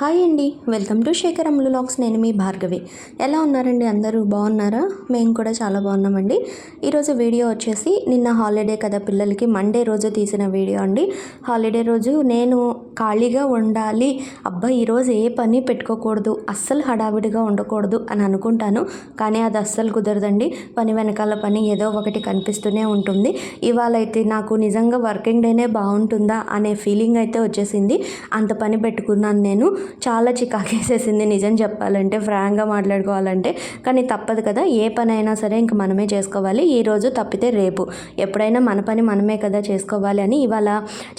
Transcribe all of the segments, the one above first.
Hi అండి. Welcome to Shekhar Ammulu lakhs. నేను మీ భార్గవి. ఎలా ఉన్నారండి అందరూ? బాగున్నారా? మేము కూడా చాలా బాగున్నామండి. ఈరోజు వీడియో వచ్చేసి నిన్న హాలిడే కదా పిల్లలకి. మండే రోజు తీసిన వీడియో అండి. హాలిడే రోజు నేను ఖాళీగా ఉండాలి. అబ్బా ఈరోజు ఏ పని పెట్టుకోకూడదు. అస్సలు హడావిడిగా ఉండకూడదు అని అనుకుంటాను. కానీ అది అస్సలు కుదరదండి. పని వెనకాల పని ఏదో ఒకటి కనిపిస్తూనే ఉంటుంది. ఇవాళ అయితే నాకు నిజంగా వర్కింగ్ డేనే బాగుంటుందా అనే ఫీలింగ్ అయితే వచ్చేసింది. అంత పని పెట్టుకున్నాను నేను. చాలా చికాకేసేసింది నిజం చెప్పాలంటే ఫ్రాంక్గా మాట్లాడుకోవాలంటే. కానీ తప్పదు కదా ఏ పని అయినా సరే ఇంక మనమే చేసుకోవాలి. ఈ రోజు తప్పితే రేపు. ఎప్పుడైనా మన పని మనమే కదా చేసుకోవాలి అని ఇవాళ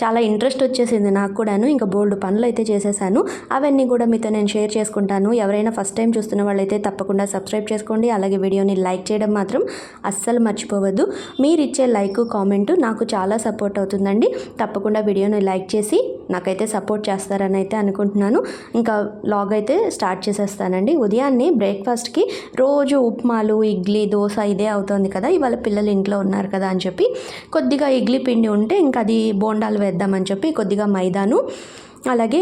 చాలా ఇంట్రెస్ట్ వచ్చేసింది నాకు కూడాను. ఇంకా బోల్డ్ పనులు అయితే చేసేసాను. అవన్నీ కూడా మీతో నేను షేర్ చేసుకుంటాను. ఎవరైనా ఫస్ట్ టైం చూస్తున్న వాళ్ళైతే తప్పకుండా సబ్స్క్రైబ్ చేసుకోండి. అలాగే వీడియోని లైక్ చేయడం మాత్రం అస్సలు మర్చిపోవద్దు. మీరు ఇచ్చే లైక్ కామెంట్ నాకు చాలా సపోర్ట్ అవుతుందండి. తప్పకుండా వీడియోని లైక్ చేసి నాకైతే సపోర్ట్ చేస్తారని అయితే అనుకుంటున్నాను. ఇంకా లాగ్ అయితే స్టార్ట్ చేసేస్తానండి. ఉదయాన్నే బ్రేక్ఫాస్ట్కి రోజు ఉప్మాలు ఇడ్లీ దోశ ఇదే అవుతుంది కదా ఇవాళ పిల్లలు ఇంట్లో ఉన్నారు కదా అని చెప్పి కొద్దిగా ఇడ్లీ పిండి ఉంటే ఇంకా అది బోండాలు వేద్దామని చెప్పి కొద్దిగా మైదాను అలాగే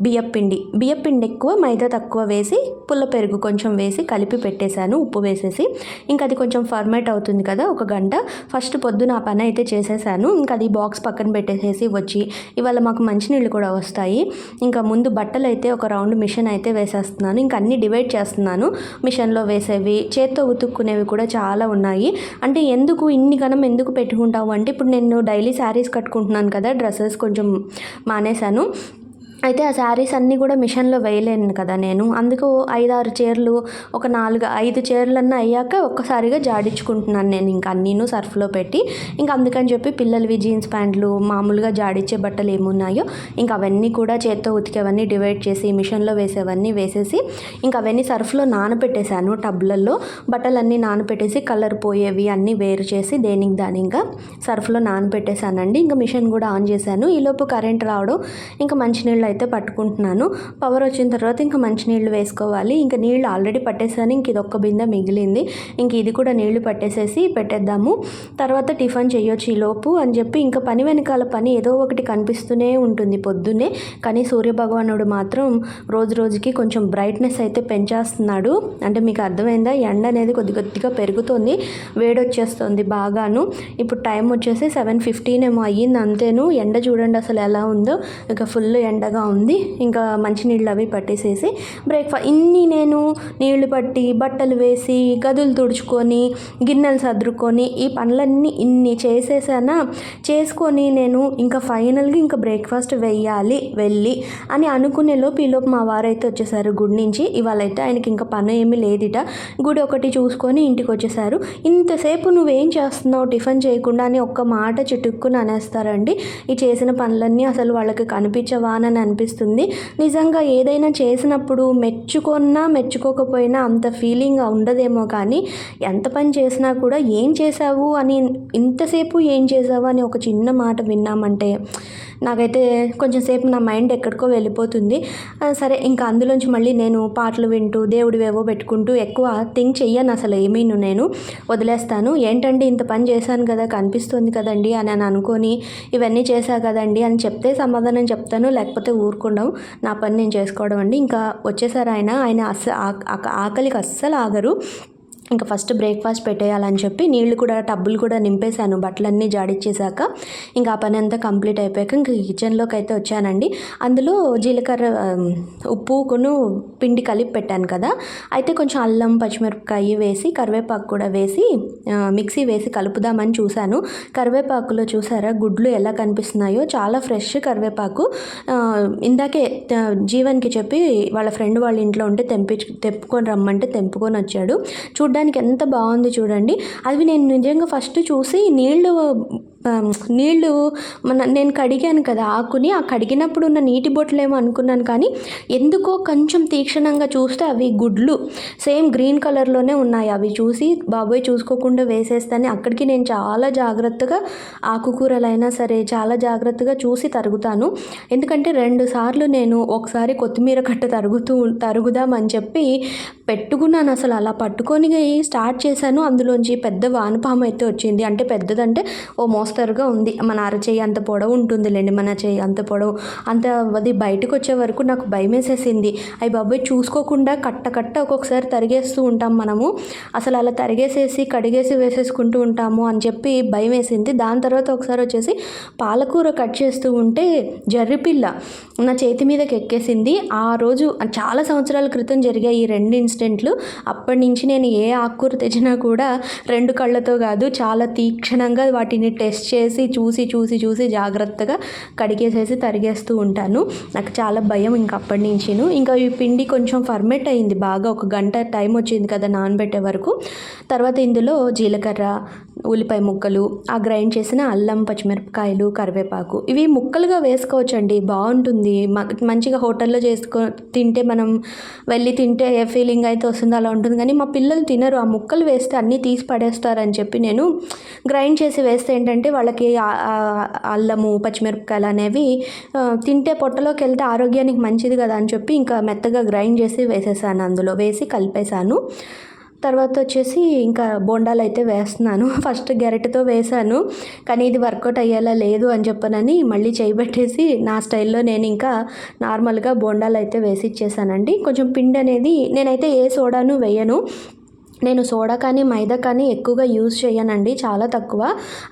బియ్యపిండి బియ్యపిండి ఎక్కువ మైదా తక్కువ వేసి పుల్ల పెరుగు కొంచెం వేసి కలిపి పెట్టేశాను ఉప్పు వేసేసి. ఇంకా అది కొంచెం ఫర్మేట్ అవుతుంది కదా ఒక గంట. ఫస్ట్ పొద్దున ఆ పని అయితే చేసేసాను. ఇంకా అది బాక్స్ పక్కన పెట్టేసేసి వచ్చి ఇవాళ మాకు మంచినీళ్ళు కూడా వస్తాయి. ఇంకా ముందు బట్టలు అయితే ఒక రౌండ్ మిషన్ అయితే వేసేస్తున్నాను. ఇంకా అన్నీ డివైడ్ చేస్తున్నాను. మిషన్లో వేసేవి చేత్తో ఉతుక్కునేవి కూడా చాలా ఉన్నాయి. అంటే ఎందుకు ఇన్ని గణం ఎందుకు పెట్టుకుంటావు అంటే ఇప్పుడు నేను డైలీ శారీస్ కట్టుకుంటున్నాను కదా డ్రెస్సెస్ కొంచెం మానేశాను. అయితే ఆ శారీస్ అన్నీ కూడా మిషన్లో వేయలేను కదా నేను. అందుకు ఐదారు చీరలు ఒక నాలుగు ఐదు చీరలన్నా అయ్యాక ఒక్కసారిగా జాడించుకుంటున్నాను నేను. ఇంకా అన్నీను సర్ఫ్లో పెట్టి ఇంకా అందుకని చెప్పి పిల్లలవి జీన్స్ ప్యాంట్లు మామూలుగా జాడించే బట్టలు ఏమున్నాయో ఇంకా అవన్నీ కూడా చేత్తో ఉతికేవన్నీ డివైడ్ చేసి మిషన్లో వేసేవన్నీ వేసేసి ఇంకా అవన్నీ సర్ఫ్లో నానబెట్టేశాను టబ్లలో. బట్టలన్నీ నానబెట్టేసి కలర్ పోయేవి అన్నీ వేరు చేసి దేనికి దాని ఇంకా సర్ఫ్లో నానబెట్టేశానండి. ఇంకా మిషన్ కూడా ఆన్ చేశాను. ఈలోపు కరెంట్ రావడం ఇంకా మంచినీళ్ళు అయితే పట్టుకుంటున్నాను. పవర్ వచ్చిన తర్వాత ఇంకా మంచినీళ్ళు వేసుకోవాలి. ఇంకా నీళ్ళు ఆల్రెడీ పట్టేసాను. ఇంక ఇది ఒక్క బిందె మిగిలింది. ఇంక ఇది కూడా నీళ్ళు పట్టేసేసి పెట్టేద్దాము. తర్వాత టిఫిన్ చేయొచ్చు ఈ లోపు అని చెప్పి ఇంకా పని వెనకాల పని ఏదో ఒకటి కనిపిస్తూనే ఉంటుంది పొద్దున్నే. కానీ సూర్యభగవానుడు మాత్రం రోజు రోజుకి కొంచెం బ్రైట్నెస్ అయితే పెంచేస్తున్నాడు. అంటే మీకు అర్థమైందా? ఎండ అనేది కొద్ది కొద్దిగా పెరుగుతుంది. వేడొచ్చేస్తుంది బాగాను. ఇప్పుడు టైం వచ్చేసి సెవెన్ ఫిఫ్టీన్ ఏమో అయ్యింది అంతేను. ఎండ చూడండి అసలు ఎలా ఉందో. ఇక ఫుల్ ఎండగా ఉంది. ఇంకా మంచినీళ్ళు అవి పట్టేసేసి బ్రేక్ఫాస్ట్ ఇన్ని నేను నీళ్ళు పట్టి బట్టలు వేసి గదులు తుడుచుకొని గిన్నెలు సర్దుకొని ఈ పనులన్నీ ఇన్ని చేసేసానా? చేసుకొని నేను ఇంకా ఫైనల్గా ఇంకా బ్రేక్ఫాస్ట్ వెయ్యాలి వెళ్ళి అని అనుకునే లోపు ఈలోపు మా వారైతే వచ్చేసారు గుడి నుంచి. ఇవాళ అయితే ఆయనకి ఇంకా పని ఏమీ లేదిట. గుడి ఒకటి చూసుకొని ఇంటికి వచ్చేసారు. ఇంతసేపు నువ్వేం చేస్తున్నావు? టిఫిన్ చేయకుండా అని ఒక్క మాట చిటుక్కుని అనేస్తారండి. ఈ చేసిన పనులన్నీ అసలు వాళ్ళకి కనిపించవా అని అనిపిస్తుంది. నిజంగా ఏదైనా చేసినప్పుడు మెచ్చుకున్నా మెచ్చుకోకపోయినా అంత ఫీలింగ్ ఉండదేమో కానీ ఎంత పని చేసినా కూడా ఏం చేసావు అని ఇంతసేపు ఏం చేసావు అని ఒక చిన్న మాట విన్నామంటే నాకైతే కొంచెం సేపు నా మైండ్ ఎక్కడికో వెళ్ళిపోతుంది. సరే ఇంకా అందులోంచి మళ్ళీ నేను పాటలు వింటూ దేవుడివేవో పెట్టుకుంటూ ఎక్కువ థింక్ చెయ్యను అసలు ఏమీను నేను. వదిలేస్తాను. ఏంటండి ఇంత పని చేశాను కదా కనిపిస్తుంది కదండి అని అని అనుకొని ఇవన్నీ చేశా కదండి అని చెప్తే సమాధానం చెప్తాను. లేకపోతే ఊరుకుండం నా పని నేను చేసుకోవడం అండి. ఇంకా వచ్చేసారు ఆయన. ఆయన అస్సలు ఆకలికి అస్సలు ఆగరు. ఇంకా ఫస్ట్ బ్రేక్ఫాస్ట్ పెట్టేయాలని చెప్పి నీళ్ళు కూడా టబ్బులు కూడా నింపేశాను. బట్టలన్నీ జాడిచ్చేసాక ఇంకా ఆ పని అంతా కంప్లీట్ అయిపోయాక ఇంకా కిచెన్లోకి అయితే వచ్చానండి. అందులో జీలకర్ర ఉప్పు కొను పిండి కలిపి పెట్టాను కదా. అయితే కొంచెం అల్లం పచ్చిమిరపకాయ వేసి కరివేపాకు కూడా వేసి మిక్సీ వేసి కలుపుదామని చూశాను. కరివేపాకులో చూసారా గుడ్లు ఎలా కనిపిస్తున్నాయో. చాలా ఫ్రెష్ కరివేపాకు. ఇందాకే జీవన్కి చెప్పి వాళ్ళ ఫ్రెండ్ వాళ్ళ ఇంట్లో ఉంటే తెంపి తెప్పుకొని రమ్మంటే తెంపుకొని వచ్చాడు. చూడ్డానికి ఎంత బాగుంది చూడండి. అవి నేను నిజంగా ఫస్ట్ చూసి నీళ్ళు నీళ్ళు మన నేను కడిగాను కదా ఆకుని ఆ కడిగినప్పుడు ఉన్న నీటి బొట్టలేమో అనుకున్నాను కానీ ఎందుకో కొంచెం తీక్షణంగా చూస్తే అవి గుడ్లు. సేమ్ గ్రీన్ కలర్లోనే ఉన్నాయి. అవి చూసి బాబోయ్ చూసుకోకుండా వేసేస్తాను. అక్కడికి నేను చాలా జాగ్రత్తగా ఆకుకూరలైనా సరే చాలా జాగ్రత్తగా చూసి తరుగుతాను. ఎందుకంటే రెండు సార్లు నేను ఒకసారి కొత్తిమీర కట్ట తరుగుతూ తరుగుదామని చెప్పి పెట్టుకున్నాను అసలు. అలా పట్టుకొని స్టార్ట్ చేశాను. అందులోంచి పెద్ద వానపాము అయితే వచ్చింది. అంటే పెద్దదంటే ఓ మోస మోస్తరుగా ఉంది. మన అరచేయి అంత పొడవు ఉంటుందిలేండి. మన చేయి అంత పొడవు. అంత అది బయటకు వచ్చే వరకు నాకు భయం వేసేసింది. అవి బాబాయ్! చూసుకోకుండా కట్ట కట్ట ఒక్కొక్కసారి తరిగేస్తూ ఉంటాం మనము. అసలు అలా తరిగేసేసి కడిగేసి వేసేసుకుంటూ ఉంటాము అని చెప్పి భయం వేసింది. దాని తర్వాత ఒకసారి వచ్చేసి పాలకూర కట్ చేస్తూ ఉంటే జర్రిపిల్ల నా చేతి మీదకి ఎక్కేసింది. ఆ రోజు చాలా సంవత్సరాల క్రితం జరిగాయి ఈ రెండు ఇన్సిడెంట్లు. అప్పటి నుంచి నేను ఏ ఆకుకూర తెచ్చినా కూడా రెండు కళ్ళతో కాదు చాలా తీక్షణంగా వాటిని టెస్ట్ చేసి చూసి చూసి చూసి జాగ్రత్తగా కడిగేసేసి తరిగేస్తూ ఉంటాను. నాకు చాలా భయం ఇంక అప్పటి నుంచిను. ఇంకా ఈ పిండి కొంచెం ఫర్మెంట్ అయింది బాగా. ఒక గంట టైం వచ్చింది కదా నానబెట్టే వరకు. తర్వాత ఇందులో జీలకర్ర ఉల్లిపాయ ముక్కలు ఆ గ్రైండ్ చేసిన అల్లం పచ్చిమిరపకాయలు కరివేపాకు. ఇవి ముక్కలుగా వేసుకోవచ్చండి. బాగుంటుంది. మ- మంచిగా హోటల్లో చేసుకో తింటే మనం వెళ్ళి తింటే ఏ ఫీలింగ్ అయితే వస్తుందో అలా ఉంటుంది. కానీ మా పిల్లలు తినరు. ఆ ముక్కలు వేస్తే అన్నీ తీసి పడేస్తారని చెప్పి నేను గ్రైండ్ చేసి వేస్తే ఏంటంటే వాళ్ళకి అల్లము పచ్చిమిరపకాయలు అనేవి తింటే పొట్టలోకి వెళ్తే ఆరోగ్యానికి మంచిది కదా అని చెప్పి ఇంకా మెత్తగా గ్రైండ్ చేసి వేసేసాను అందులో. వేసి కలిపేశాను. తర్వాత వచ్చేసి ఇంకా బోండాలు అయితే వేస్తున్నాను. ఫస్ట్ గెరటితో వేశాను. కానీ ఇది వర్కౌట్ అయ్యేలా లేదు అని చెప్పనని మళ్ళీ చేయబెట్టేసి నా స్టైల్లో నేను ఇంకా నార్మల్గా బోండాలు అయితే వేసి ఇచ్చేసానండి. కొంచెం పిండి అనేది నేనైతే ఏ సోడాను వేయను. నేను సోడా కానీ మైదా కానీ ఎక్కువగా యూజ్ చేయనండి చాలా తక్కువ.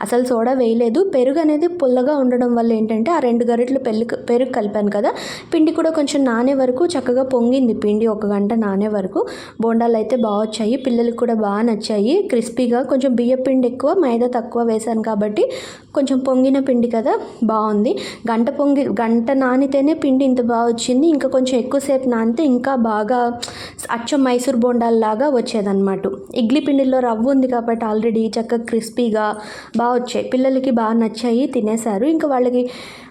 అసలు సోడా వేయలేదు. పెరుగు అనేది పుల్లగా ఉండడం వల్ల ఏంటంటే ఆ రెండు గరిటెలు పెరుగు పెరుగు కలిపాను కదా. పిండి కూడా కొంచెం నానే వరకు చక్కగా పొంగింది పిండి ఒక గంట నానే వరకు. బోండాలు అయితే బాగా వచ్చాయి పిల్లలకి కూడా బాగా నచ్చాయి. క్రిస్పీగా కొంచెం బియ్య పిండి ఎక్కువ మైదా తక్కువ వేశాను కాబట్టి కొంచెం పొంగిన పిండి కదా బాగుంది. గంట పొంగి గంట నానితేనే పిండి ఇంత బాగా వచ్చింది. ఇంకా కొంచెం ఎక్కువసేపు నానితే ఇంకా బాగా అచ్చం మైసూర్ బోండాల్లాగా వచ్చేదన్నమాట. ఇడ్లీ పిండిలో రవ్వ ఉంది కాబట్టి ఆల్రెడీ చక్కగా క్రిస్పీగా బాగా వచ్చాయి. పిల్లలకి బాగా నచ్చాయి తినేశారు. ఇంకా వాళ్ళకి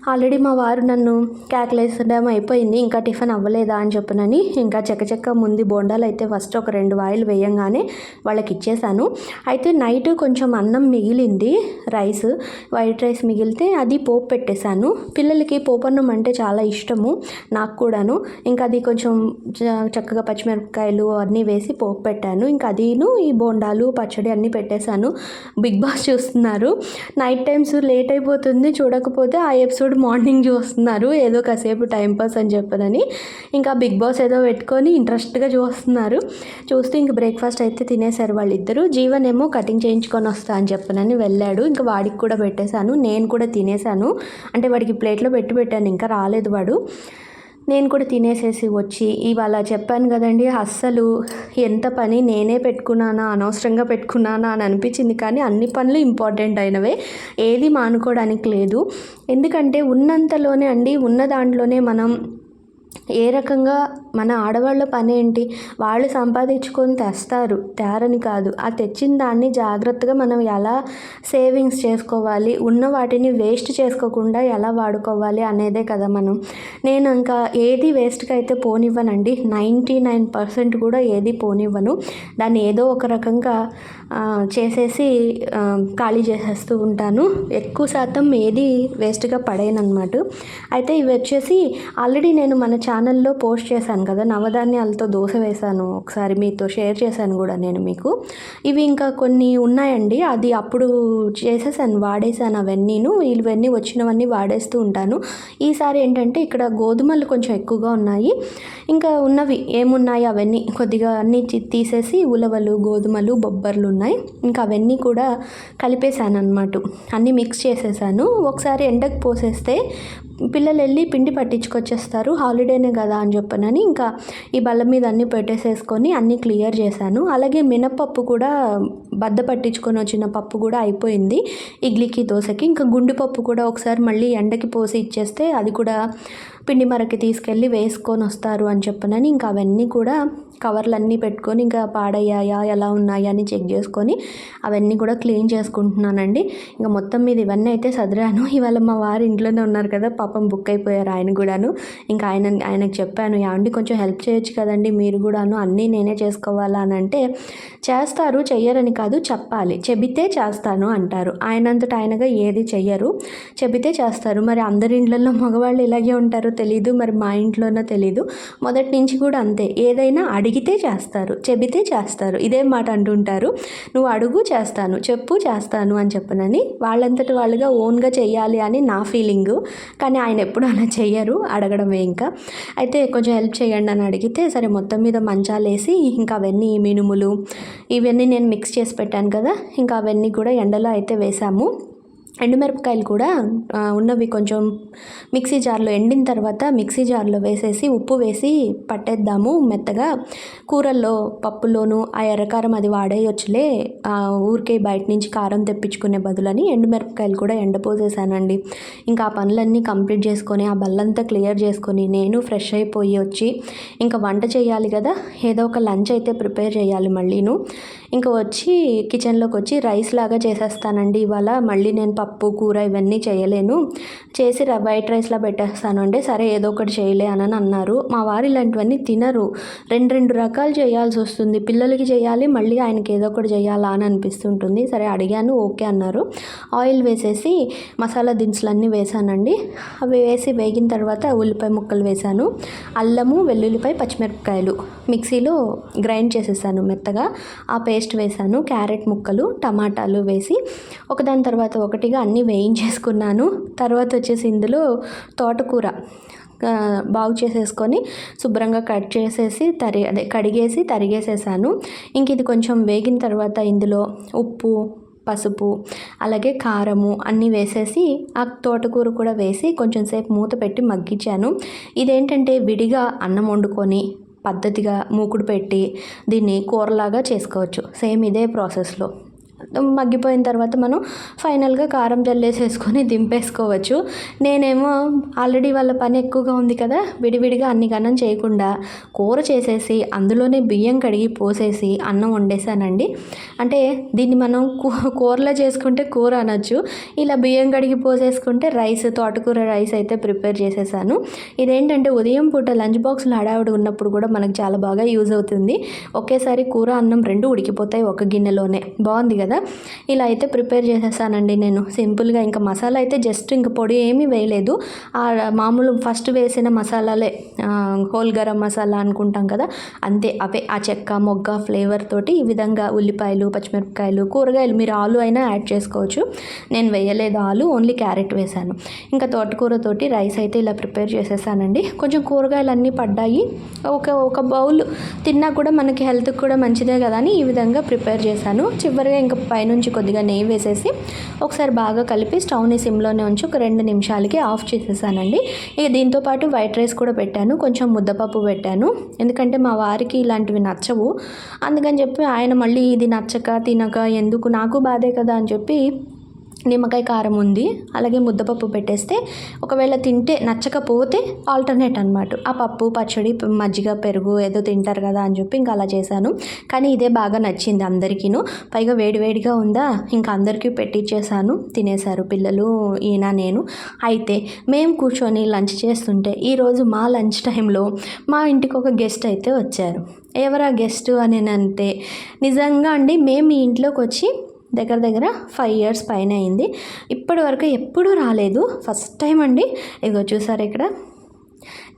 ఆల్రెడీ మా వారు నన్ను కేకలేసడం అయిపోయింది ఇంకా టిఫిన్ అవ్వలేదా అని చెప్పనని ఇంకా చక్కచక్క ముందు బోండాలు అయితే ఫస్ట్ ఒక రెండు వాయిలు వేయంగానే వాళ్ళకి ఇచ్చేసాను అయితే నైట్ కొంచెం అన్నం మిగిలింది రైస్ వైట్ రైస్ మిగిలితే అది పోపు పెట్టేశాను. పిల్లలకి పోపు అన్నం అంటే చాలా ఇష్టము నాకు కూడాను. ఇంకా అది కొంచెం చ- చక్కగా పచ్చిమిరపకాయలు అన్నీ వేసి పోపు పెట్టాను. ఇంకా అదీను ఈ బోండాలు పచ్చడి అన్నీ పెట్టేశాను. బిగ్ బాస్ చూస్తున్నారు. నైట్ టైమ్స్ లేట్ అయిపోతుంది. చూడకపోతే ఆ ఎపిసోడ్ మార్నింగ్ చూస్తున్నారు. ఏదో కాసేపు టైంపాస్ అని చెప్పనని. ఇంకా బిగ్ బాస్ ఏదో పెట్టుకొని ఇంట్రెస్ట్గా చూస్తున్నారు. చూస్తూ ఇంక బ్రేక్ఫాస్ట్ అయితే తినేశారు వాళ్ళిద్దరూ. జీవన్ ఏమో కటింగ్ చేయించుకొని వస్తా అని చెప్పనని వెళ్ళాడు. ఇంకా వాడికి కూడా పెట్టేశాను. నేను కూడా తినేశాను. అంటే వాడికి ప్లేట్లో పెట్టి పెట్టాను. ఇంకా రాలేదు వాడు. నేను కూడా తినేసేసి వచ్చి ఇవాళ చెప్పాను కదండి అస్సలు ఎంత పని నేనే పెట్టుకున్నానా అనవసరంగా పెట్టుకున్నానా అని అనిపించింది. కానీ అన్ని పనులు ఇంపార్టెంట్ అయినవే. ఏది మానుకోవడానికి లేదు. ఎందుకంటే ఉన్నంతలోనే అండి ఉన్న దాంట్లోనే మనం ఏ రకంగా మన ఆడవాళ్ళ పని ఏంటి? వాళ్ళు సంపాదించుకొని తెస్తారు. తేరని కాదు. ఆ తెచ్చిన దాన్ని జాగ్రత్తగా మనం ఎలా సేవింగ్స్ చేసుకోవాలి? ఉన్న వాటిని వేస్ట్ చేసుకోకుండా ఎలా వాడుకోవాలి అనేదే కదా మనం. నేను ఇంకా ఏది వేస్ట్గా అయితే పోనివ్వనండి. నైంటీ నైన్ పర్సెంట్ కూడా ఏది పోనివ్వను. దాన్ని ఏదో ఒక రకంగా చేసేసి ఖాళీ చేసేస్తూ ఉంటాను. ఎక్కువ శాతం ఏది వేస్ట్గా పడేయను అనమాట అయితే ఇవి వచ్చేసి ఆల్రెడీ నేను మన ఛానల్లో పోస్ట్ చేశాను కదా నవధాన్యాలతో దోశ వేశాను ఒకసారి మీతో షేర్ చేశాను కూడా నేను మీకు. ఇవి ఇంకా కొన్ని ఉన్నాయండి. అది అప్పుడు చేసేసాను వాడేసాను అవన్నీను. ఇవన్నీ వచ్చినవన్నీ వాడేస్తూ ఉంటాను. ఈసారి ఏంటంటే ఇక్కడ గోధుమలు కొంచెం ఎక్కువగా ఉన్నాయి. ఇంకా ఉన్నవి ఏమున్నాయి అవన్నీ? కొద్దిగా అన్నీ తీసేసి ఉలవలు గోధుమలు బొబ్బర్లు ఉన్నాయి. ఇంకా అవన్నీ కూడా కలిపేశాను అనమాట అన్నీ మిక్స్ చేసేసాను. ఒకసారి ఎండకు పోసేస్తే పిల్లలు వెళ్ళి పిండి పట్టించుకొచ్చేస్తారు. హాలిడేనే కదా అని చెప్పనని ఇంకా ఈ బల్ల మీద అన్నీ పెట్టేసేసుకొని అన్నీ క్లియర్ చేశాను. అలాగే మినపప్పు కూడా బద్ద పట్టించుకొని వచ్చిన పప్పు కూడా అయిపోయింది. ఇడ్లీకి దోశకి ఇంకా గుండు పప్పు కూడా ఒకసారి మళ్ళీ ఎండకి పోసి ఇచ్చేస్తే అది కూడా పిండి మరకి తీసుకెళ్ళి వేసుకొని వస్తారు అని చెప్పనని ఇంకా అవన్నీ కూడా కవర్లన్నీ పెట్టుకొని ఇంకా పాడయ్యాయా ఎలా ఉన్నాయా అని చెక్ చేసుకొని అవన్నీ కూడా క్లీన్ చేసుకుంటున్నానండి. ఇంకా మొత్తం మీద ఇవన్నీ అయితే సదిరాను. ఇవాళ మా వారు ఇంట్లోనే ఉన్నారు కదా పాపం బుక్ అయిపోయారు ఆయన కూడాను. ఇంకా ఆయన ఆయనకు చెప్పాను ఏమండి కొంచెం హెల్ప్ చేయొచ్చు కదండి మీరు కూడాను అన్నీ నేనే చేసుకోవాలా? అని అంటే చేస్తారు చెయ్యరని కాదు చెప్పాలి. చెబితే చేస్తాను అంటారు. ఆయనంతట ఆయనగా ఏది చెయ్యరు. చెబితే చేస్తారు. మరి అందరి ఇండ్లలో మగవాళ్ళు ఇలాగే ఉంటారు. తెలీదు మరి మా ఇంట్లోనో తెలీదు. మొదటి నుంచి కూడా అంతే. ఏదైనా అడిగితే చేస్తారు చెబితే చేస్తారు. ఇదే మాట అంటుంటారు. నువ్వు అడుగు చేస్తాను. చెప్పు చేస్తాను అని చెప్పనని వాళ్ళంతటి వాళ్ళుగా ఓన్గా చేయాలి అని నా ఫీలింగు. కానీ ఆయన ఎప్పుడు అలా చేయరు అడగడమే ఇంకా. అయితే కొంచెం హెల్ప్ చేయండి అని అడిగితే సరే మొత్తం మీద మంచాలు వేసి ఇంకా అవన్నీ మినుములు ఇవన్నీ నేను మిక్స్ చేసి పెట్టాను కదా ఇంకా అవన్నీ కూడా ఎండలో అయితే వేసాము. ఎండుమిరపకాయలు కూడా ఉన్నవి కొంచెం మిక్సీ జార్లో ఎండిన తర్వాత మిక్సీ జార్లో వేసేసి ఉప్పు వేసి పట్టేద్దాము మెత్తగా. కూరల్లో పప్పులోను ఆ ఎర్రకారం అది వాడేయొచ్చులే. ఆ, ఊరికే బయట నుంచి కారం తెప్పించుకునే బదులని ఎండుమిరపకాయలు కూడా ఎండపోసేసానండి. ఇంకా ఆ పనులన్నీ కంప్లీట్ చేసుకొని ఆ బల్లంతా క్లియర్ చేసుకొని నేను ఫ్రెష్ అయిపోయి వచ్చి ఇంకా వంట చేయాలి కదా. ఏదో ఒక లంచ్ అయితే ప్రిపేర్ చేయాలి మళ్ళీను. ఇంకా వచ్చి కిచెన్లోకి వచ్చి రైస్ లాగా చేసేస్తానండి. ఇవాళ మళ్ళీ నేను పప్పు కూర ఇవన్నీ చేయలేను. చేసి ర- వైట్ రైస్లా పెట్టేస్తాను అంటే సరే ఏదో ఒకటి చేయలే అని అన్నారు. మా వారు ఇలాంటివన్నీ తినరు. రెండు రెండు రకాలు చేయాల్సి వస్తుంది. పిల్లలకి చేయాలి మళ్ళీ ఆయనకి ఏదో ఒకటి చేయాలా అని అనిపిస్తుంటుంది. సరే అడిగాను ఓకే అన్నారు. ఆయిల్ వేసేసి మసాలా దినుసులన్నీ వేసానండి. అవి వేసి వేగిన తర్వాత ఉల్లిపాయ ముక్కలు వేసాను. అల్లము వెల్లుల్లిపాయ పచ్చిమిరపకాయలు. మిక్సీలో గ్రైండ్ చేసేసాను మెత్తగా. ఆ పేస్ట్ వేసాను క్యారెట్ ముక్కలు టమాటాలు వేసి ఒకదాని తర్వాత ఒకటిగా అన్నీ వేయించేసుకున్నాను. తర్వాత వచ్చేసి ఇందులో తోటకూర బాగు చేసేసుకొని శుభ్రంగా కట్ చేసేసి తరి అదే కడిగేసి తరిగేసేసాను. ఇంక ఇది కొంచెం వేగిన తర్వాత ఇందులో ఉప్పు పసుపు అలాగే కారము అన్నీ వేసేసి ఆ తోటకూర కూడా వేసి కొంచెం సేపు మూత పెట్టి మగ్గించాను. ఇదేంటంటే విడిగా అన్నం వండుకొని పద్ధతిగా మూకుడు పెట్టి దీన్ని కూరలాగా చేసుకోవచ్చు. సేమ్ ఇదే ప్రాసెస్లో మగ్గిపోయిన తర్వాత మనం ఫైనల్గా కారం జల్లేసేసుకొని దింపేసుకోవచ్చు. నేనేమో ఆల్రెడీ వాళ్ళ పని ఎక్కువగా ఉంది కదా విడివిడిగా అన్ని గణం చేయకుండా కూర చేసేసి అందులోనే బియ్యం కడిగి పోసేసి అన్నం వండేసానండి. అంటే దీన్ని మనం కూ- కూరలో చేసుకుంటే కూర అనొచ్చు ఇలా బియ్యం కడిగి పోసేసుకుంటే రైస్ తోటకూర రైస్ అయితే ప్రిపేర్ చేసేసాను. ఇదేంటంటే ఉదయం పూట లంచ్ బాక్స్లో హడావిడి ఉన్నప్పుడు కూడా మనకు చాలా బాగా యూజ్ అవుతుంది. ఒకేసారి కూర అన్నం రెండు ఉడికిపోతాయి ఒక గిన్నెలోనే. బాగుంది కదా? ఇలా అయితే ప్రిపేర్ చేసేసానండి నేను. సింపుల్గా ఇంకా మసాలా అయితే జస్ట్ ఇంకా పొడి ఏమీ వేయలేదు. ఆ మామూలు ఫస్ట్ వేసిన మసాలాలే హోల్ గరం మసాలా అనుకుంటాం కదా? అంతే. అవే ఆ చెక్క మొగ్గ ఫ్లేవర్ తోటి ఈ విధంగా ఉల్లిపాయలు పచ్చిమిరపకాయలు కూరగాయలు మీరు ఆలు అయినా యాడ్ చేసుకోవచ్చు. నేను వేయలేదు ఆలు ఓన్లీ క్యారెట్ వేశాను ఇంకా తోటకూరతోటి రైస్ అయితే ఇలా ప్రిపేర్ చేసేసానండి. కొంచెం కూరగాయలు అన్నీ పడ్డాయి. ఒక ఒక బౌల్ తిన్నా కూడా మనకి హెల్త్కి కూడా మంచిదే కదా అని ఈ విధంగా ప్రిపేర్ చేశాను. చివరిగా ఇంకా పైనుంచి కొద్దిగా నెయ్యి వేసేసి ఒకసారి బాగా కలిపి స్టవ్ని సిమ్లోనే ఉంచి ఒక రెండు నిమిషాలకి ఆఫ్ చేసేసానండి. ఇక దీంతో పాటు వైట్ రైస్ కూడా పెట్టాను కొంచెం ముద్దపప్పు పెట్టాను. ఎందుకంటే మా వారికి ఇలాంటివి నచ్చవు. అందుకని చెప్పి ఆయన మళ్ళీ ఇది నచ్చక తినక ఎందుకు నాకు బాధే కదా అని చెప్పి నిమ్మకాయ కారం ఉంది. అలాగే ముద్దపప్పు పెట్టేస్తే ఒకవేళ తింటే నచ్చకపోతే ఆల్టర్నేట్ అనమాట ఆ పప్పు పచ్చడి మజ్జిగ పెరుగు ఏదో తింటారు కదా అని చెప్పి ఇంకా అలా చేశాను. కానీ ఇదే బాగా నచ్చింది అందరికీను. పైగా వేడివేడిగా ఉందా? ఇంకా అందరికీ పెట్టించేశాను తినేశారు పిల్లలు ఈయన నేను. అయితే మేము కూర్చొని లంచ్ చేస్తుంటే ఈరోజు మా లంచ్ టైంలో మా ఇంటికి ఒక గెస్ట్ అయితే వచ్చారు. ఎవరా గెస్ట్ అని అంటే నిజంగా అండి మేము మీ ఇంట్లోకి వచ్చి దగ్గర దగ్గర ఫైవ్ ఇయర్స్ పైన అయింది. ఇప్పటి వరకు ఎప్పుడూ రాలేదు. ఫస్ట్ టైం అండి. ఇగో చూసారు ఇక్కడ?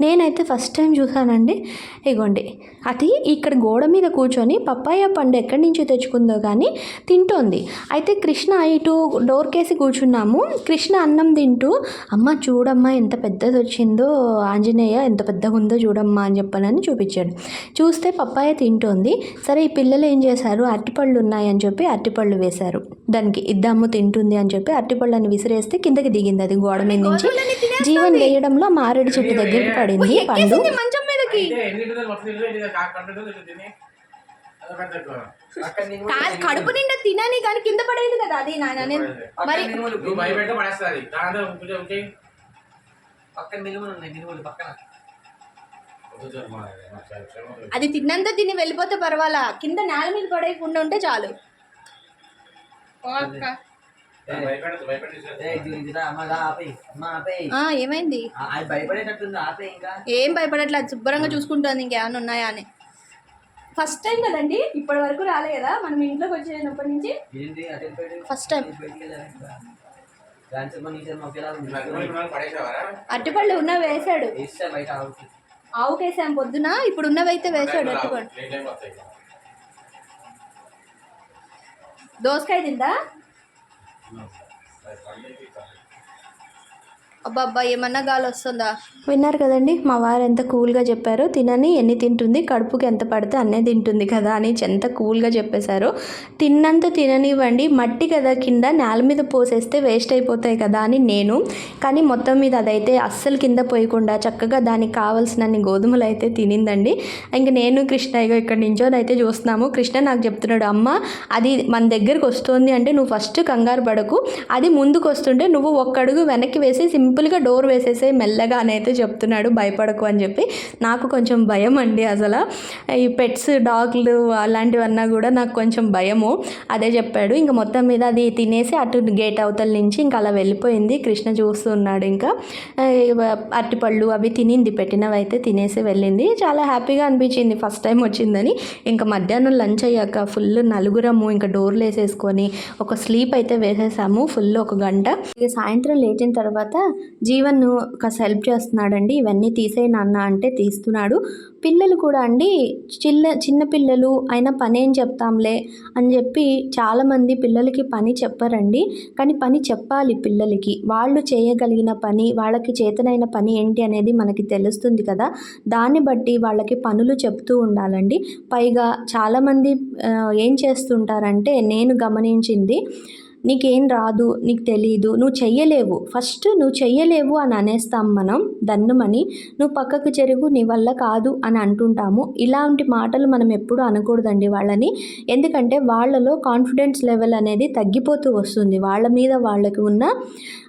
నేనైతే ఫస్ట్ టైం చూసానండి ఇగోండి. అది ఇక్కడ గోడ మీద కూర్చొని పప్పాయ పండు ఎక్కడి నుంచి తెచ్చుకుందో కానీ తింటోంది. అయితే కృష్ణ ఇటు డోర్ కేసి కూర్చున్నాము. కృష్ణ అన్నం తింటూ అమ్మ చూడమ్మా ఎంత పెద్దది వచ్చిందో ఆంజనేయ ఎంత పెద్దగా ఉందో చూడమ్మా అని చెప్పనని చూపించాడు. చూస్తే పప్పాయ తింటోంది. సరే ఈ పిల్లలు ఏం చేశారు? అరటిపళ్ళు ఉన్నాయని చెప్పి అరటిపళ్ళు వేశారు. దానికి ఇద్దాము తింటుంది అని చెప్పి అరటిపళ్ళని విసిరేస్తే కిందకి దిగింది అది గోడ మీద నుంచి. జీవన్ వేయడంలో మారేడు చెట్టు దగ్గరికి పడింది పండు. మంచం మీదకి. కాదు కడుపు నిండా తినని కానీ కింద పడేది కదా అది నాయన నేను మరి అది. తిన్నంత తిని వెళ్ళిపోతే పర్వాలా? కింద నేల మీద పడేయకుండా ఉంటే చాలు. ఏమైంది? ఏం భయపడట్లేదు శుభ్రంగా చూసుకుంటుంది ఇంకేమైనా ఉన్నాయా అని. ఫస్ట్ టైం కదండి ఇప్పటి వరకు రాలే కదా మనం ఇంట్లోకి వచ్చేటప్పటి నుంచి? ఫస్ట్ టైం అరటిపళ్ళు ఉన్న వేసాడు. ఆవుకేసాం పొద్దున ఇప్పుడు ఉన్నవైతే వేసాడు అరటిపళ్ళు లేట్ అయిపోతాయి దోసకాయ తిందా అబ్బా అబ్బాబ్బా ఏమన్నా గాలి వస్తుందా విన్నారు కదండి మా వారు ఎంత కూల్గా చెప్పారు తినని ఎన్ని తింటుంది కడుపుకి ఎంత పడితే అన్నే తింటుంది కదా అని ఎంత కూల్గా చెప్పేశారు తిన్నంత తిననివ్వండి మట్టి కదా కింద నేల మీద పోసేస్తే వేస్ట్ అయిపోతాయి కదా అని నేను కానీ మొత్తం మీద అదైతే అస్సలు కింద పోయకుండా చక్కగా దానికి కావాల్సినన్ని గోధుమలు అయితే తినిందండి. ఇంక నేను కృష్ణ ఇగో ఇక్కడ నించొని అయితే చూస్తున్నాము. కృష్ణ నాకు చెప్తున్నాడు అమ్మ అది మన దగ్గరికి వస్తుంది అంటే నువ్వు ఫస్ట్ కంగారు పడకు అది ముందుకు వస్తుంటే నువ్వు ఒక్కడుగు వెనక్కి వేసి సింపుల్గా డోర్ వేసేసే మెల్లగా అని అయితే చెప్తున్నాడు భయపడకు అని చెప్పి. నాకు కొంచెం భయం అండి అసలు. ఈ పెట్స్ డాగ్లు అలాంటివన్నా కూడా నాకు కొంచెం భయము. అదే చెప్పాడు. ఇంకా మొత్తం మీద అది తినేసి అటు గేట్ అవతల నుంచి ఇంకా అలా వెళ్ళిపోయింది. కృష్ణ చూస్తున్నాడు ఇంకా. అరటిపళ్ళు అవి తినింది. పెట్టినవి అయితే తినేసి వెళ్ళింది. చాలా హ్యాపీగా అనిపించింది. ఫస్ట్ టైం వచ్చిందని. ఇంకా మధ్యాహ్నం లంచ్ అయ్యాక ఫుల్ నలుగురము ఇంకా డోర్లు వేసేసుకొని ఒక స్లీప్ అయితే వేసేసాము. ఫుల్ ఒక గంట. ఇక సాయంత్రం లేచిన తర్వాత జీవన్ కాస్త హెల్ప్ చేస్తున్నాడండి. ఇవన్నీ తీసే నాన్న అంటే తీస్తున్నాడు. పిల్లలు కూడా అండి చిల్ల చిన్న పిల్లలు అయినా పని ఏం చెప్తాంలే అని చెప్పి చాలామంది పిల్లలకి పని చెప్పరండి. కానీ పని చెప్పాలి పిల్లలకి. వాళ్ళు చేయగలిగిన పని వాళ్ళకి చేతనైన పని ఏంటి అనేది మనకి తెలుస్తుంది కదా. దాన్ని బట్టి వాళ్ళకి పనులు చెప్తూ ఉండాలండి. పైగా చాలామంది ఏం చేస్తుంటారంటే నేను గమనించింది నీకేం రాదు నీకు తెలియదు నువ్వు చెయ్యలేవు. ఫస్ట్ నువ్వు చెయ్యలేవు అని అనేస్తాం మనం దన్నుమని నువ్వు పక్కకు చెరుగు నీ వల్ల కాదు అని అంటుంటాము. ఇలాంటి మాటలు మనం ఎప్పుడూ అనకూడదండి వాళ్ళని. ఎందుకంటే వాళ్ళలో కాన్ఫిడెన్స్ లెవెల్ అనేది తగ్గిపోతూ వస్తుంది. వాళ్ళ మీద వాళ్ళకి ఉన్న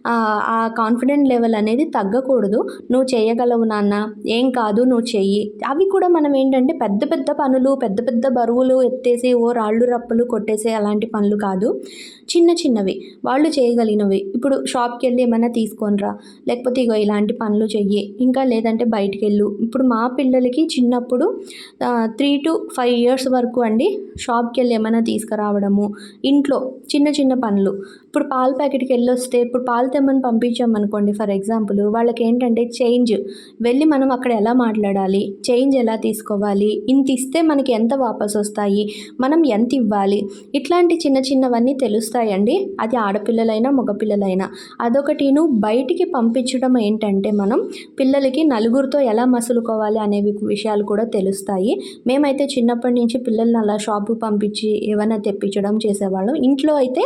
ఆ, ఆ కాన్ఫిడెంట్ లెవెల్ అనేది తగ్గకూడదు. నువ్వు చేయగలవు నాన్న ఏం కాదు నువ్వు చెయ్యి. అవి కూడా మనం ఏంటంటే పెద్ద పెద్ద పనులు పెద్ద పెద్ద బరువులు ఎత్తేసి ఓ రాళ్ళు రప్పలు కొట్టేసే అలాంటి పనులు కాదు. చిన్న చిన్నవి. వాళ్ళు చేయగలిగినవి. ఇప్పుడు షాప్కి వెళ్ళి ఏమైనా తీసుకొనిరా. లేకపోతే ఇగో ఇలాంటి పనులు చెయ్యి. ఇంకా లేదంటే బయటికి వెళ్ళు ఇప్పుడు మా పిల్లలకి చిన్నప్పుడు త్రీ టు ఫైవ్ ఇయర్స్ వరకు అండి షాప్కి వెళ్ళి ఏమైనా తీసుకురావడము. ఇంట్లో చిన్న చిన్న పనులు. ఇప్పుడు పాల ప్యాకెట్కి వెళ్ళొస్తే ఇప్పుడు పాలు తెమ్మని పంపించామనుకోండి ఫర్ ఎగ్జాంపుల్ వాళ్ళకి ఏంటంటే చేంజ్. వెళ్ళి మనం అక్కడ ఎలా మాట్లాడాలి? చేంజ్ ఎలా తీసుకోవాలి? ఇంత ఇస్తే మనకి ఎంత వాపస్ వస్తాయి? మనం ఎంత ఇవ్వాలి? ఇట్లాంటి చిన్న చిన్నవన్నీ తెలుస్తాయండి. అది ఆడపిల్లలైనా మగపిల్లలైనా. అదొకటిను బయటికి పంపించడం ఏంటంటే మనం పిల్లలకి నలుగురితో ఎలా మసులుకోవాలి అనేవి విషయాలు కూడా తెలుస్తాయి. మేమైతే చిన్నప్పటి నుంచి పిల్లల్ని అలా షాపు పంపించి ఏమైనా తెప్పించడం చేసేవాళ్ళం. ఇంట్లో అయితే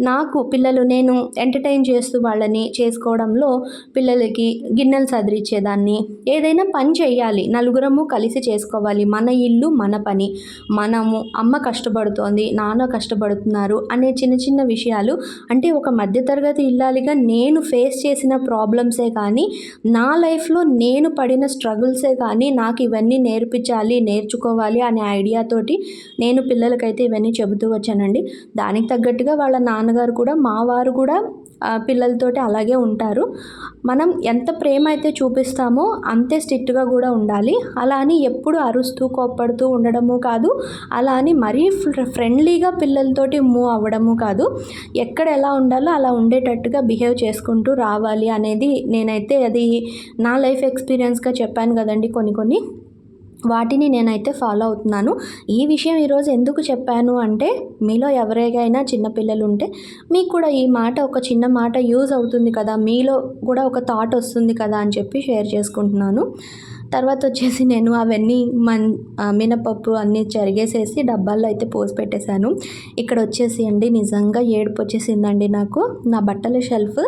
నాకు పిల్లలు నేను ఎంటర్టైన్ చేస్తూ వాళ్ళని చేసుకోవడంలో పిల్లలకి గిన్నెలు సదిరిచ్చేదాన్ని. ఏదైనా పని చేయాలి నలుగురము కలిసి చేసుకోవాలి. మన ఇల్లు మన పని. మనము అమ్మ కష్టపడుతోంది నాన్న కష్టపడుతున్నారు అనే చిన్న చిన్న విషయాలు అంటే ఒక మధ్యతరగతి ఇల్లాలిగా నేను ఫేస్ చేసిన ప్రాబ్లమ్సే కానీ నా లైఫ్లో నేను పడిన స్ట్రగుల్సే కానీ నాకు ఇవన్నీ నేర్పించాలి నేర్చుకోవాలి అనే ఐడియాతోటి నేను పిల్లలకైతే ఇవన్నీ చెబుతూ వచ్చానండి. దానికి తగ్గట్టుగా వాళ్ళ నాన్నగారు కూడా మా వారు కూడా పిల్లలతోటి అలాగే ఉంటారు. మనం ఎంత ప్రేమ అయితే చూపిస్తామో అంతే స్ట్రిక్ట్గా కూడా ఉండాలి. అలా అని ఎప్పుడు అరుస్తూ కోప్పడుతూ ఉండడము కాదు. అలా అని మరీ ఫ్రెండ్లీగా పిల్లలతోటి మూవ్ అవ్వడము కాదు. ఎక్కడ ఎలా ఉండాలో అలా ఉండేటట్టుగా బిహేవ్ చేసుకుంటూ రావాలి అనేది నేనైతే అది నా లైఫ్ ఎక్స్పీరియన్స్గా చెప్పాను కదండి కొన్ని కొన్ని. వాటిని నేనైతే ఫాలో అవుతున్నాను. ఈ విషయం ఈరోజు ఎందుకు చెప్పాను అంటే మీలో ఎవరికైనా చిన్నపిల్లలు ఉంటే మీకు కూడా ఈ మాట ఒక చిన్న మాట యూజ్ అవుతుంది కదా మీలో కూడా ఒక థాట్ వస్తుంది కదా అని చెప్పి షేర్ చేసుకుంటున్నాను. తర్వాత వచ్చేసి నేను అవన్నీ మన్ మినపప్పు అన్నీ చెరిగేసేసి డబ్బాల్లో అయితే పోసి పెట్టేశాను. ఇక్కడ వచ్చేసి అండి నిజంగా ఏడుపు వచ్చేసిందండి నాకు. నా బట్టల షెల్ఫ్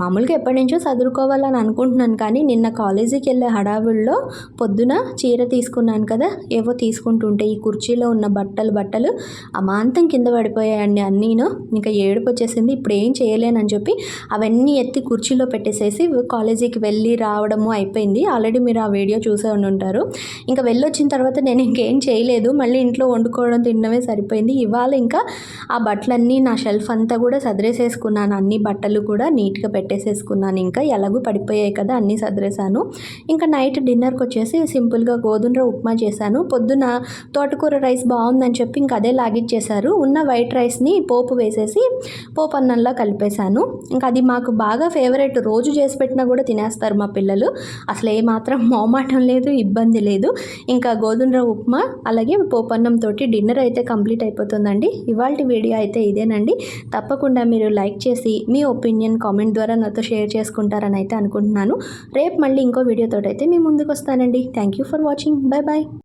మామూలుగా ఎప్పటి నుంచో చదువుకోవాలని అనుకుంటున్నాను కానీ నిన్న కాలేజీకి వెళ్ళే హడావుల్లో పొద్దున చీర తీసుకున్నాను కదా ఏవో తీసుకుంటుంటే ఈ కుర్చీలో ఉన్న బట్టలు బట్టలు అమాంతం కింద పడిపోయాయండి అన్నీను. ఇంకా ఏడుపు వచ్చేసింది ఇప్పుడు ఏం చేయలేనని చెప్పి అవన్నీ ఎత్తి కుర్చీలో పెట్టేసేసి కాలేజీకి వెళ్ళి రావడము అయిపోయింది. ఆల్రెడీ మీరు ఆ వీడియో చూసే ఉండి ఉంటారు. ఇంకా వెళ్ళొచ్చిన తర్వాత నేను ఇంకేం చేయలేదు. మళ్ళీ ఇంట్లో వండుకోవడం తినడమే సరిపోయింది. ఇవాళ ఇంకా ఆ బట్టలన్నీ నా షెల్ఫ్ అంతా కూడా సదిరేసేసుకున్నాను. అన్ని బట్టలు కూడా నీట్గా పెట్టేసేసుకున్నాను. ఇంకా ఎలాగూ పడిపోయాయి కదా అన్నీ సదిరేసాను. ఇంకా నైట్ డిన్నర్కి వచ్చేసి సింపుల్గా గోధుమ ఉప్మా చేశాను. పొద్దున తోటకూర రైస్ బాగుందని చెప్పి ఇంకా అదే లాగిచ్చేశారు. ఉన్న వైట్ రైస్ని పోపు వేసేసి పోపు అన్నంలో కలిపేశాను. ఇంకా అది మాకు బాగా ఫేవరెట్ రోజు చేసి పెట్టినా కూడా తినేస్తారు మా పిల్లలు. అసలు ఏమాత్రం మోమాట లేదు ఇబ్బంది లేదు. ఇంకా గోధుమ రవ్వ ఉప్మా అలాగే పోపన్నం తోటి డిన్నర్ అయితే కంప్లీట్ అయిపోతుందండి. ఇవాళ వీడియో అయితే ఇదేనండి. తప్పకుండా మీరు లైక్ చేసి మీ ఒపీనియన్ కామెంట్ ద్వారా నాతో షేర్ చేసుకుంటారని అయితే అనుకుంటున్నాను. రేపు మళ్ళీ ఇంకో వీడియోతో అయితే మీ ముందుకు వస్తానండి. Thank you for watching. Bye bye